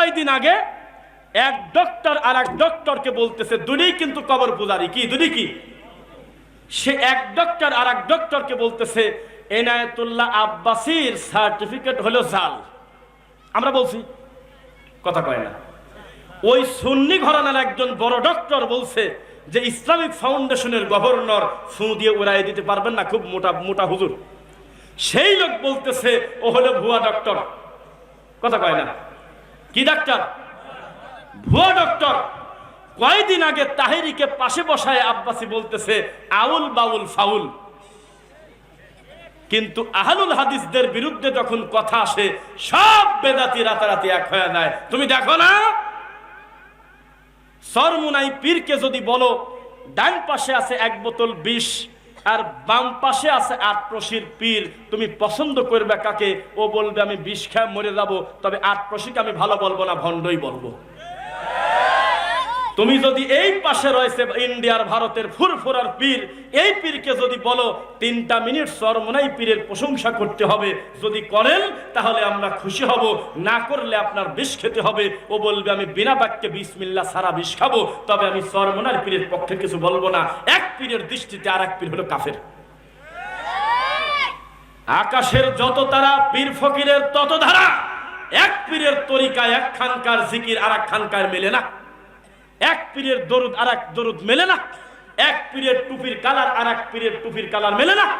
কয়দিন আগে এক ডক্টর আর এক ডক্টরকে বলতেছে দুটোই কিন্তু কবর পূজারি কি দুটি কি? সে এক ডক্টর আর এক ডক্টরকে বলতেছে, এনায়েতুল্লাহ আব্বাসির সার্টিফিকেট হলো জাল। আমরা বলছি, কথা কয় না। ওই সুন্নি ঘরানার একজন বড় ডক্টর বলছে যে, ইসলামিক ফাউন্ডেশনের গভর্নর ফু দিয়ে উড়াই দিতে পারবেন না, খুব মোটা মোটা হুজুর। সেই লোক বলতেছে, ও হলো ভুয়া ডক্টর কথা কয় না। কি ডাক্তার? ভুয়া ডক্টর। কয়দিন আগে তাহেরিকে পাশে বসায় আব্বাসি বলতেছে, আউল বাউল ফাউল। কিন্তু আহলুল হাদিসদের বিরুদ্ধে যখন কথা আসে, সব বেদাতি রাতারাতি এক হয়ে যায়। তুমি দেখো না? সরমুনাই পীরকে যদি বলো, ডান পাশে আছে এক বোতল বিষ আর বাম পাশে আছে আট প্রশির পীর। তুমি পছন্দ করবে কাকে? ও বলবে, আমি বিষ খেয়ে মরে যাব। তবে আট প্রশিকে আমি ভালো বলব না, ভণ্ডই বলব। তুমি যদি এই পাশে রয়েছে ইন্ডিয়ার ভারতের ফুরফুরার পীর, এই পীরকে যদি বলো, তিনটা মিনিট সরমনাই পীরের প্রশংসা করতে হবে। যদি করেন, তাহলে আমরা খুশি হব। না করলে আপনার বিষ খেতে হবে। ও বলবে, আমি বিনা বাক্যে বিসমিল্লা সারা বিষ খাব। তবে আমি সরমনার পীরের পক্ষে কিছু বলব না। এক পীরের দৃষ্টিতে আর এক পীর হলো কাফের। আকাশের যত তারা, পীর ফকিরের তত ধারা। এক পীরের তরিকায় এক খানকার জিকির আর এক খানকার মেলে না। এক পীরের দরুদ আর এক দরুদ মেলে না। এক পীরের টুপির কালার আর এক পীরের টুপির কালার মেলে না।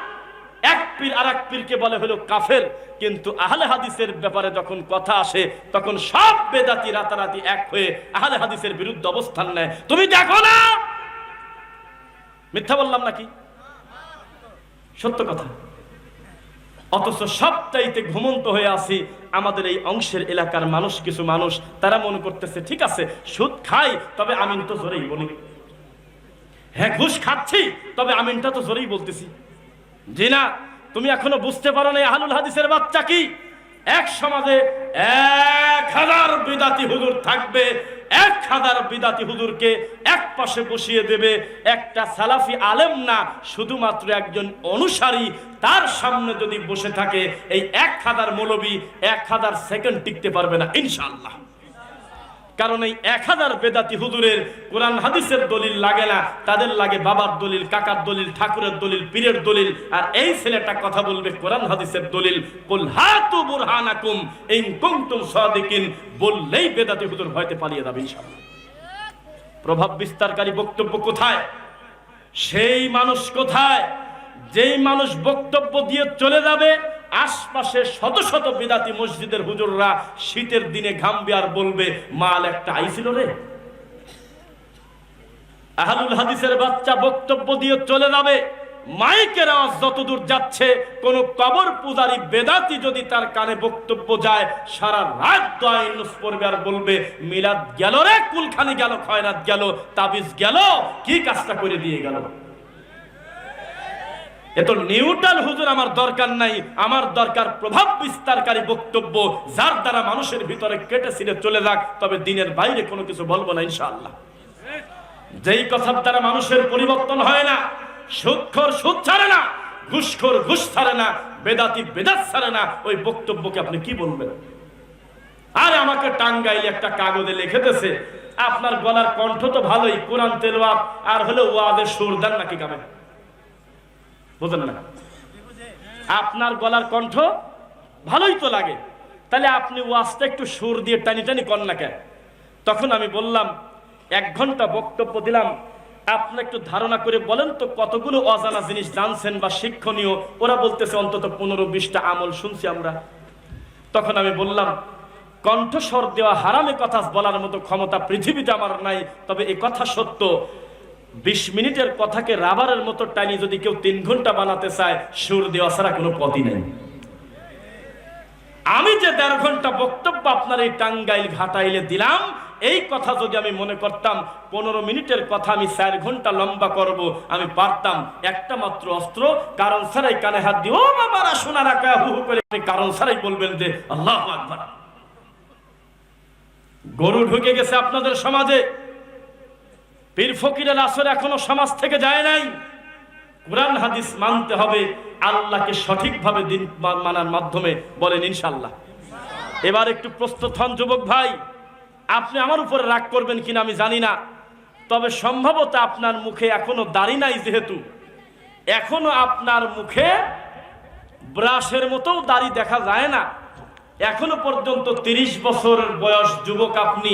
এক পীর আর এক পীরকে বলে হলো কাফের। কিন্তু আহলে হাদিসের ব্যাপারে যখন কথা আসে, তখন সব বেদাতি রাতারাতি এক হয়ে আহলে হাদিসের বিরুদ্ধে অবস্থান নেয়। তুমি দেখো না! মিথ্যা বললাম নাকি? সত্য কথা। অথচ সবটাইতে ঘুমন্ত হয়ে আছি আমাদের এই অংশের এলাকার মানুষ, কিছু মানুষ, তারা মনে করতেছে, ঠিক আছে, সুদ খাই, তবে আমিন তো জোরেই বলি। হ্যাঁ ঘুষ খাচ্ছি, তবে আমিনটা তো জোরেই বলতেছি। জি না, তুমি এখনও বুঝতে পারো না, আহলুল হাদিসের বাচ্চা কি? এক সমাজে এক হাজার বিদাতি হুজুর থাকবে এক হাজার বিদাতি হুজুরকে এক পাশে বসিয়ে দেবে। একটা সালাফি আলেম না, শুধুমাত্র একজন অনুসারী, তার সামনে যদি বসে থাকে, এই এক হাজার মৌলবী এক হাজার সেকেন্ড টিকতে পারবে না ইনশাল্লাহ কারণ এই এক হাজার বেদাতি হুজুরের কোরআন হাদিসের দলিল লাগে না। তাদের লাগে বাবার দলিল, কাকার দলিল, ঠাকুরের দলিল, পীরের দলিল। আর এই ছেলেটা কথা বলবে কোরআন হাদিসের দলিল। কুল হাতু বুরহানাকুম ইন কুনতুম সাদিকিন। বললেই বেদাতি হুজুর হয়তো পালিয়ে যাবে ইনশাআল্লাহ। প্রভাব বিস্তারকারী বক্তব্য কোথায়? সেই মানুষ কোথায়? যেই মানুষ বক্তব্য দিয়ে চলে যাবে আশপাশে শত শত বিদাতি মসজিদের হুজুররা শীতের দিনে ঘামবে আর বলবে, মাল একটা আইছিল রে। আহলুল হাদিসের বাচ্চা বক্তব্য দিয়ে চলে যাবে। মাইকের আওয়াজ যতদূর যাচ্ছে, কোন কবর পূজারি বেদাতি যদি তার কানে বক্তব্য যায়, সারা রাত দোয়া ইউনুস পড়বে আর বলবে, মিলাদ গেল রে, কুলখানি গেল, খয়রাত গেল, তাবিজ গেল, কি কাজটা করে দিয়ে গেল? এত নিউট্রাল হুজুর আমার দরকার নাই। আমার দরকার প্রভাব বিস্তারকারী বক্তব্য, যার দ্বারা মানুষের ভিতরে কেটে ছিঁড়ে চলে যাক, তবে দিনের বাইরে কোনো কিছু বলব না ইনশাআল্লাহ। যেই কথার দ্বারা মানুষের পরিবর্তন হয় না, সুৎখর সুদ ছাড়ে না, ঘুষখোর ঘুষ ছাড়ে না, বেদাতি বেদাত ছাড়ে না, ওই বক্তব্যকে আপনি কি বলবেন? আর আমাকে টাঙ্গাইলে একটা কাগজে লিখেতেছে আপনার গলার কণ্ঠ তো ভালোই, কোরআন তেলোয়াত আর হলো ওয়াদের সুর দেন নাকি কামে বুঝলেন না আপনার গলার কণ্ঠ ভালোই তো লাগে। তাহলে আপনি ওয়াজটা একটু সুর দিয়ে টানি টানি কর না কেন? তখন আমি বললাম, এক ঘণ্টা বক্তব্য দিলাম। আপনি একটু ধারণা করে বলেন তো কতগুলো অজানা জিনিস জানছেন বা শিক্ষণীয়? ওরা বলতেছে, অন্তত পনেরো বিশটা আমল শুনছি আমরা। তখন আমি বললাম, কণ্ঠস্বর দেওয়া হারামে কথা বলার মতো ক্ষমতা পৃথিবীতে আমার নাই, তবে এ কথা সত্য। বিশ মিনিটের কথাকে রাবারের মতো টানি যদি কেউ তিন ঘণ্টা বানাতে চায়, সুর দেওয়া ছাড়া কোনো পথই নেই। আমি যে দেড় ঘণ্টা বক্তব্য আপনার এই টাঙ্গাইল ঘাটাইলে দিলাম, এই কথা যদি আমি মনে করতাম, পনেরো মিনিটের কথা আমি চার ঘণ্টা লম্বা করব, আমি পারতাম। একটা মাত্র অস্ত্র, কারণ ছাড়াই কানে হাত দিয়ে, ও বাবারা শোনা রাখা, হু হু করে। কারণ ছাড়াই বলবেন যে, আল্লাহ গরু ঢুকে গেছে আপনাদের সমাজে। পীর ফকিরের আসর এখনও সমাজ থেকে যায় নাই। কোরআন, হাদিস মানতে হবে, আল্লাহকে সঠিকভাবে দিন মানার মাধ্যমে বলেন ইনশাল্লাহ এবার একটু প্রস্তুত হন যুবক ভাই, আপনি আমার উপরে রাগ করবেন কিনা আমি জানি না, তবে সম্ভবত আপনার মুখে এখনও দাড়ি নাই যেহেতু। এখনও আপনার মুখে ব্রাশের মতো দাড়ি দেখা যায় না। এখনও পর্যন্ত তিরিশ বছর বয়স যুবক আপনি,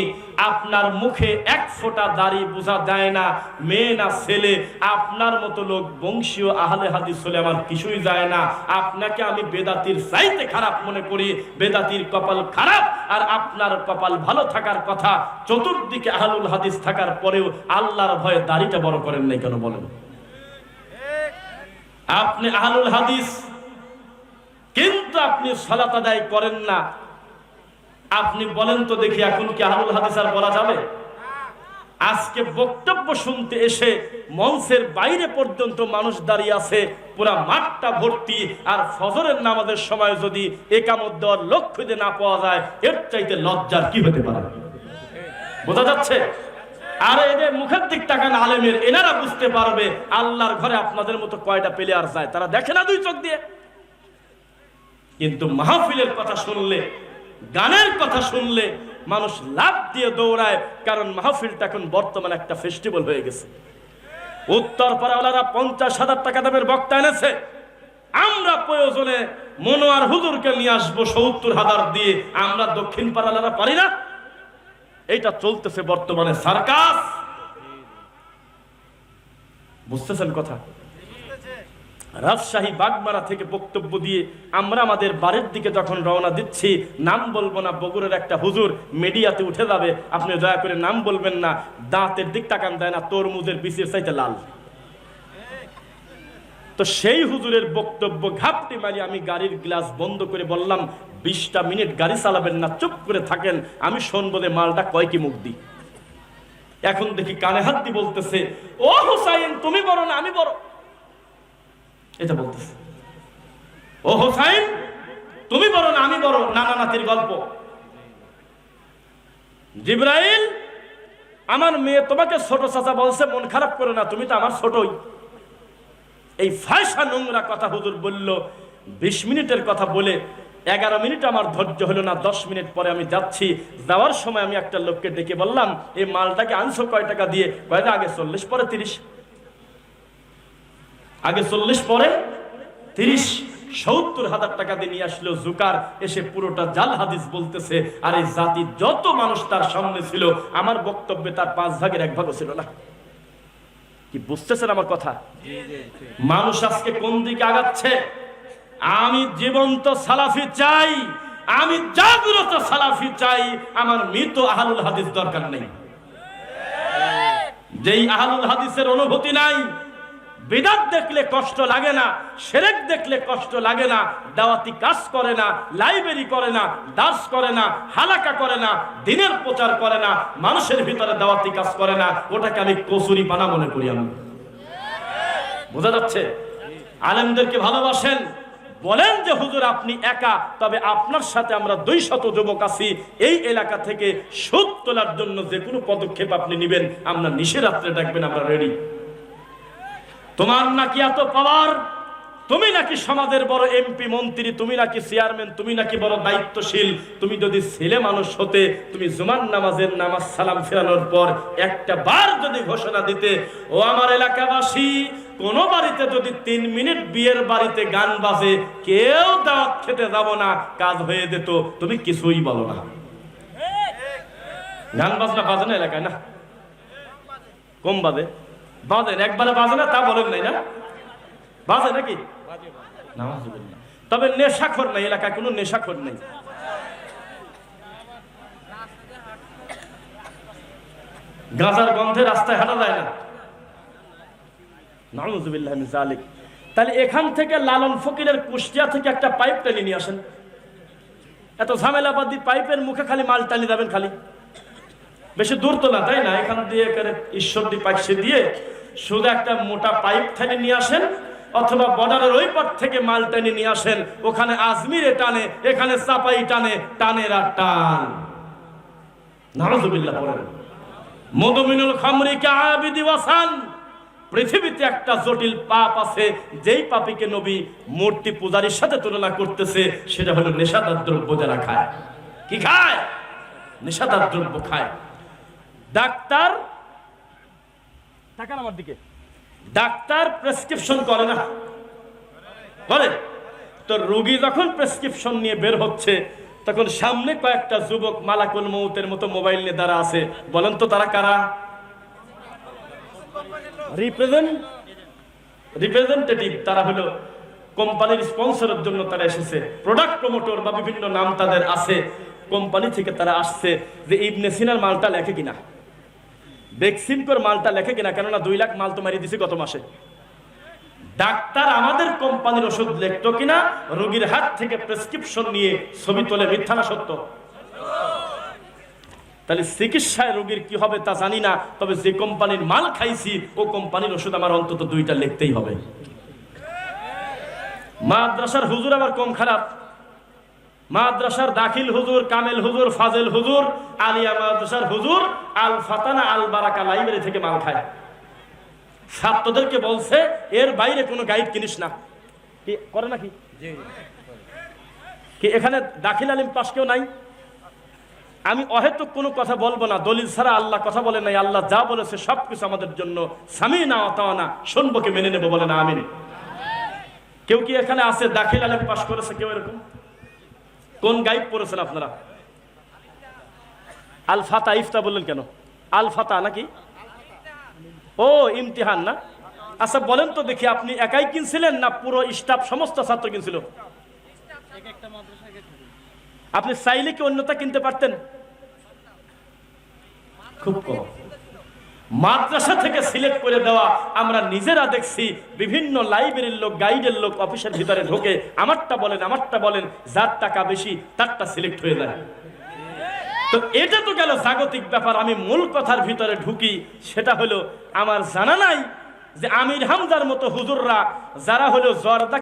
আপনার মুখে এক ফোঁটা দাড়ি বোঝা যায় না, মেয়ে না ছেলে, আপনার মতো লোক বংশীয় আহলে হাদিস হলে আমার কিছুই যায় না। আপনাকে আমি বেদাতির চাইতে খারাপ মনে করি, বেদাতির কপাল খারাপ, আর আপনার কপাল ভালো থাকার কথা, চতুর্দিকে আহলুল হাদিস থাকার পরেও আল্লাহর ভয়ে দাড়িটা বড় করেন নাই কেন বলেন? আপনি আহলুল হাদিস কিন্তু আপনি সালাত আদায় করেন না। আপনি বলেন তো দেখি এখন কি আহলুল হাদিস আর বলা যাবে? আজকে বক্তব্য শুনতে এসে মঞ্চের বাইরে পর্যন্ত মানুষ দাঁড়িয়ে আছে, পুরা মাঠটা ভর্তি, আর ফজরের নামাজের সময় যদি একামত দেওয়ার লক্ষ্য যদি না পাওয়া যায়, এর চাইতে লজ্জার কি হতে পারে? বোঝা যাচ্ছে? আর এদের মুখের দিক তাকান আলেমের, এনারা বুঝতে পারবে আল্লাহর ঘরে আপনাদের মতো কয়টা প্লেয়ার যায়, তারা দেখে না দুই চোখ দিয়ে? কিন্তু মাহফিলের কথা শুনলে, গানের কথা শুনলে মানুষ লাভ দিয়ে দৌড়ায়, কারণ মাহফিলটা এখন বর্তমানে একটা ফেস্টিভ্যাল হয়ে গেছে। উত্তর পাড়াওয়ালারা পঞ্চাশ হাজার টাকা দামের বক্তা এনেছে। আমরা প্রয়োজনে মনোয়ার হুজুরকে নিয়ে আসব সত্তর হাজার দিয়ে। আমরা দক্ষিণ পাড়ালারা পারি না। এইটা চলতেছে বর্তমানে সার্কাস। বুঝতেছেন কথা? রাজশাহী বাগমারা থেকে বক্তব্য দিয়ে আমরা আমাদের বাড়ির দিকে যখন রওনা দিচ্ছি, নাম বলব না, বগুড়ের একটা হুজুর মিডিয়াতে উঠে যাবে। আপনি দয়া করে নাম বলবেন না, দাঁতের দিক তাকান দেয় না, তরমুজের বিচির চাইতে লাল। তো সেই হুজুরের বক্তব্য ঘাপটি মারি আমি গাড়ির গ্লাস বন্ধ করে বললাম, বিশটা মিনিট গাড়ি চালাবেন না, চুপ করে থাকেন, আমি শুনব যে মালটা কয় মুখ দিই এখন দেখি কানে হাত দিয়ে বলতেছে, ও হুসাইন, তুমি বড় না, আমি বড়। এটা বলতেছে। ও হোসাইন, তুমি বড় না, আমি বড়, নানা নাতির গল্প। জিব্রাইল, আমার মেয়ে তোমাকে ছোট চাচা বলছে, মন খারাপ করে না, তুমি তো আমার ছোটই। এই ফায়সা নোংরা কথা হুজুর বলল, বিশ মিনিটের কথা বলে, এগারো মিনিট আমার ধৈর্য হলো না, দশ মিনিট পরে আমি যাচ্ছি। যাওয়ার সময় আমি একটা লোককে ডেকে বললাম, এই মালটাকে আনছো কয় টাকা দিয়ে? কয়টা আগে চল্লিশ, পরে তিরিশ। আগে চল্লিশ পরে তিরিশ সত্তর হাজার টাকা দিয়ে নিয়ে আসলো জুকার। এসে পুরোটা জাল হাদিস বলতেছে আর এই জাতি যত মানুষ তার সামনে ছিল আমার বক্তব্যে তার পাঁচ ভাগের এক ভাগও ছিল না। কি বুঝতেছেন আমার কথা? মানুষ আজকে কোন দিকে আগাচ্ছে? আমি জীবন্ত সালাফি চাই আমি জাগ্রত সালাফি চাই আমার মৃত আহলুল হাদিস দরকার নেই। যেই আহলুল হাদিসের অনুভূতি নাই বিদাত দেখলে কষ্ট লাগে না, সেরেক দেখলে কষ্ট লাগে না, দাওয়াতি কাজ করে না, লাইব্রেরি করে না দাস করে না, হালাকা করে না, দিনের প্রচার করে না, মানুষের ভিতরে দাওয়াতি কাজ করে না, ওটাকে আমি কসুরি পানা মনে করি আমি। বোঝা যাচ্ছে? আলেমদেরকে ভালোবাসেন, বলেন যে, হুজুর, আপনি একা, তবে আপনার সাথে আমরা দুই শত যুবক আছি, এই এলাকা থেকে সুদ তোলার জন্য যে কোনো পদক্ষেপ আপনি নেবেন, আমরা নিশে ডাকবেন, আমরা রেডি। তোমার নাকি এত পাওয়ার? তুমি নাকি সমাজের বড় এমপি, মন্ত্রী, তুমি নাকি চেয়ারম্যান, তুমি নাকি বড় দায়িত্বশীল। তুমি যদি ছেলে মানুষ হতে, তুমি জুমান নামাজের নামাজ সালাম ফেরানোর পর একটা বার যদি ঘোষণা দিতে, ও আমার এলাকাবাসী, কোন বাড়িতে যদি তিন মিনিট বিয়ের বাড়িতে গান বাজে, কেউ দাওয়াত খেতে যাব না, কাজ হয়ে যেত, তুমি কিছুই বলো না। গান বাজনা বাজে না এলাকায়, না? কম বাজে। বাজেন, একবারে বাজে না, তা বলেন নাই না? বাজে নাকি। তবে নেশাখোর নাই, এলাকায় কোনো নেশাখোর নেই। গাঁজার গন্ধে রাস্তায় হাঁটা যায় না। তাহলে এখান থেকে লালন ফকিরের কুষ্টিয়া থেকে একটা পাইপ টেনে নিয়ে আসেন। এত ঝামেলাবাদী পাইপের মুখে খালি মাল টানি যাবেন খালি। বেশি দূর তো না, তাই না? এখান দিয়ে এখানে ঈশ্বরদী পাইসে দিয়ে শুধু একটা মোটা পাইপ টেনে নিয়ে আসেন, অথবা বর্ডারের ওই পার থেকে মাল টেনে নিয়ে আসেন, ওখানে আজমিরে টানে, এখানে চাপাই টানে টানের আর টান। নারজুবিল্লাহ পড়েন মধুমিনুল খামরিকে আবিদি ওয়াসান। পৃথিবীতে একটা জটিল পাপ আছে, যেই পাপিকে নবী মূর্তি পূজারীর সাথে তুলনা করতেছে, সেটা হলো নেশাদার দ্রব্য যারা খায়। কি খায়? নেশাদার দ্রব্য খায়। ডাক্তার তাকান আমার দিকে। ডাক্তার প্রেসক্রিপশন করে না। করে তো রোগী যখন প্রেসক্রিপশন নিয়ে বের হচ্ছে তখন সামনে কয়েকটা যুবক মালাকুল মৌতের মতো মোবাইল নিয়ে দাঁড়া আছে। বলেন তো তারা কারা? রিপ্রেজেন্ট রিপ্রেজেন্টেটিভ তারা হলো কোম্পানির স্পন্সরের জন্য তারা এসেছে। প্রোডাক্ট প্রমোটর বা বিভিন্ন নাম তাদের আছে। কোম্পানি থেকে তারা আসছে যে ইবনে সিনার মালটা লেখে কিনা। বেক্সিমকোর মালটা লেখে কিনা, কেননা দুই লাখ মাল তো মারিয়ে দিছি গত মাসে। ডাক্তার আমাদের কোম্পানির ওষুধ লিখতো কিনা, রোগীর হাত থেকে প্রেসক্রিপশন নিয়ে ছবি তোলে, মিথ্যা না সত্য? তাহলে চিকিৎসায় রোগীর কি হবে তা জানি না, তবে যে কোম্পানির মাল খাইছি, ও কোম্পানির ওষুধ আমার অন্তত দুইটা লিখতেই হবে। মাদ্রাসার হুজুর আবার কম খারাপ? মাদ্রাসার দাখিল হুজুর কামেল হুজুর ফাজেল হুজুর আলিয়া মাদ্রাসার হুজুর আল ফাতানা আল বারাকা লাইব্রেরি থেকে মাল খায়। ছাত্রদেরকে বলছে এর বাইরে কোনো গাইড কিনিস না। কি করে নাকি? কি এখানে দাখিল আলিম পাশ কেউ নাই? আমি অহেতুক কোনো কথা বলব না দলিল ছাড়া আল্লাহ কথা বলে নাই আল্লাহ যা বলেছে সবকিছু আমাদের জন্য। স্বামী না অতাওয়ানা শুনবকে মেনে নেব বলে না আমিন। কেউ কি এখানে আছে দাখিল আলিম পাশ করেছে কেউ এরকম? কোন গাইড পড়েছেন আপনারা? আল ফাতা ইফতা বললেন কেন? আল ফাতা নাকি? ও, ইমতিহান না? আচ্ছা বলেন তো দেখি, আপনি একাই কিনছিলেন না পুরো স্টাফ, সমস্ত ছাত্র কিনছিল? আপনি চাইলে কি অন্যতা কিনতে পারতেন? খুব কম। মাদ্রাসা থেকে সিলেক্ট করে দেওয়া। আমরা নিজেরা দেখছি বিভিন্ন লাইব্রেরির লোক, গাইডের লোক অফিসের ভিতরে ঢোকে। আমারটা বলেন আমারটা বলেন, যার টাকা বেশি, তারটা সিলেক্ট হয়ে যায়। তো এটা তো গেল জাগতিক ব্যাপার। আমি মূল কথার ভিতরে ঢুকি, সেটা হলো, আমার জানা নাই যে আমির হামজার মতো হুজুররা, যারা হলো জর্দা